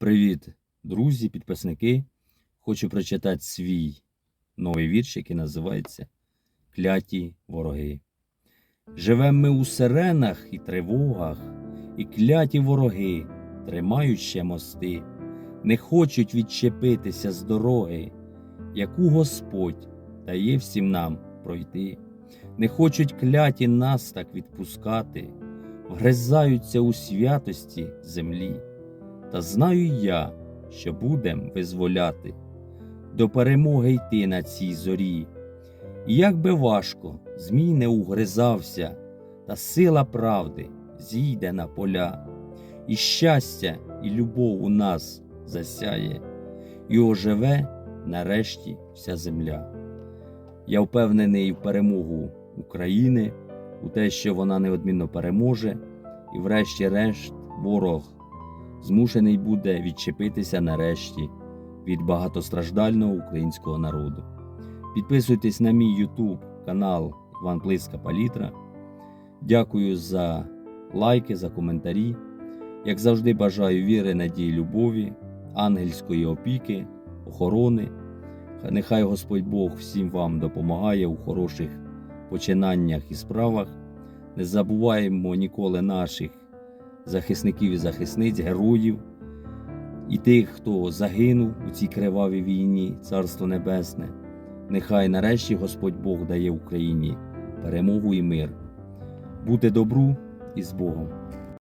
Привіт, друзі, підписники. Хочу прочитати свій новий вірш, який називається Кляті вороги. Живем ми у сиренах і тривогах, і кляті вороги тримають ще мости, не хочуть відчепитися з дороги, яку Господь дає всім нам пройти. Не хочуть кляті нас так відпускати, вгризаються у святості землі. Та знаю я, що будем визволяти, до перемоги йти на цій зорі. І як би важко змій не угризався, та сила правди зійде на поля, і щастя, і любов у нас засяє, і оживе нарешті вся земля. Я впевнений в перемогу України, у те, що вона неодмінно переможе, і врешті-решт ворог змушений буде відчепитися нарешті від багатостраждального українського народу. Підписуйтесь на мій YouTube канал Іван Плиска Палітра. Дякую за лайки, за коментарі. Як завжди, бажаю віри, надії, любові, ангельської опіки, охорони. Нехай Господь Бог всім вам допомагає у хороших починаннях і справах. Не забуваємо ніколи наших захисників і захисниць, героїв і тих, хто загинув у цій кривавій війні, Царство Небесне. Нехай нарешті Господь Бог дає Україні перемогу і мир. Бути добру і з Богом.